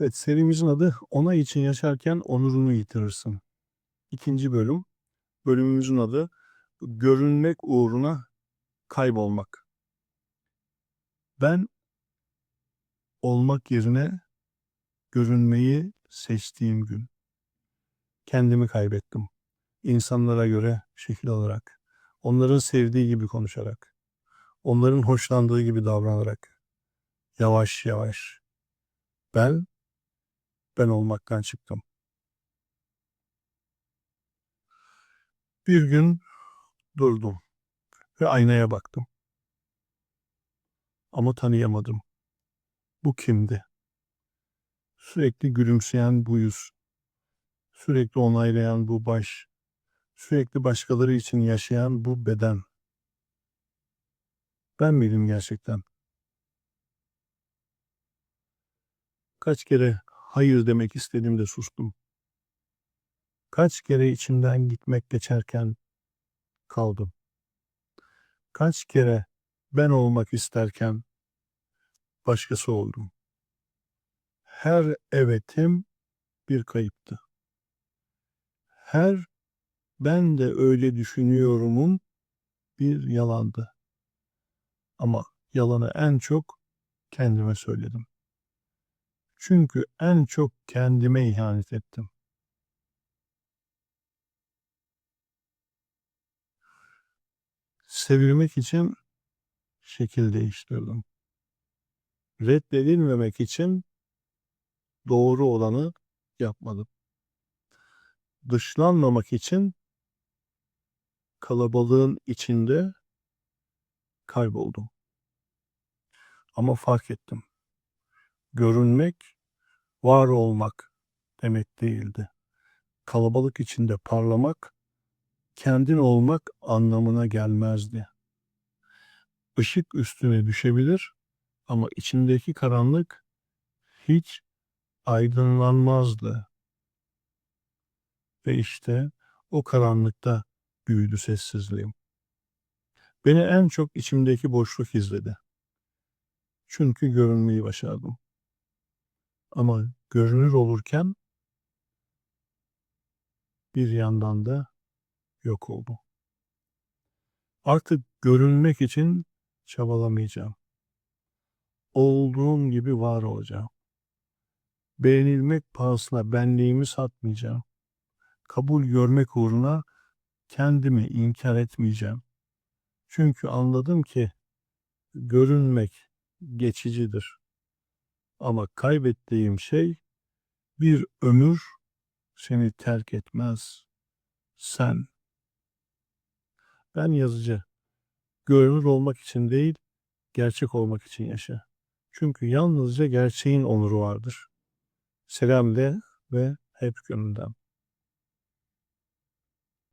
Evet, serimizin adı Onay için yaşarken onurunu yitirirsin. İkinci bölüm. Bölümümüzün adı Görünmek uğruna kaybolmak. Ben olmak yerine görünmeyi seçtiğim gün kendimi kaybettim. İnsanlara göre şekil alarak, onların sevdiği gibi konuşarak, onların hoşlandığı gibi davranarak, yavaş yavaş ben ben olmaktan çıktım. Bir gün durdum ve aynaya baktım. Ama tanıyamadım. Bu kimdi? Sürekli gülümseyen bu yüz, sürekli onaylayan bu baş, sürekli başkaları için yaşayan bu beden. Ben miydim gerçekten? Kaç kere hayır demek istediğimde sustum. Kaç kere içimden gitmek geçerken kaldım. Kaç kere ben olmak isterken başkası oldum. Her evetim bir kayıptı. Her ben de öyle düşünüyorumun bir yalandı. Ama yalanı en çok kendime söyledim. Çünkü en çok kendime ihanet ettim. Sevilmek için şekil değiştirdim. Reddedilmemek için doğru olanı yapmadım. Dışlanmamak için kalabalığın içinde kayboldum. Ama fark ettim. Görünmek, var olmak demek değildi. Kalabalık içinde parlamak, kendin olmak anlamına gelmezdi. Işık üstüne düşebilir ama içindeki karanlık hiç aydınlanmazdı. Ve işte o karanlıkta büyüdü sessizliğim. Beni en çok içimdeki boşluk izledi. Çünkü görünmeyi başardım. Ama görünür olurken bir yandan da yok oldu. Artık görünmek için çabalamayacağım. Olduğum gibi var olacağım. Beğenilmek pahasına benliğimi satmayacağım. Kabul görmek uğruna kendimi inkar etmeyeceğim. Çünkü anladım ki görünmek geçicidir. Ama kaybettiğim şey bir ömür seni terk etmez. Sen. Ben yazıcı. Görünür olmak için değil, gerçek olmak için yaşa. Çünkü yalnızca gerçeğin onuru vardır. Selam de ve hep gönülden.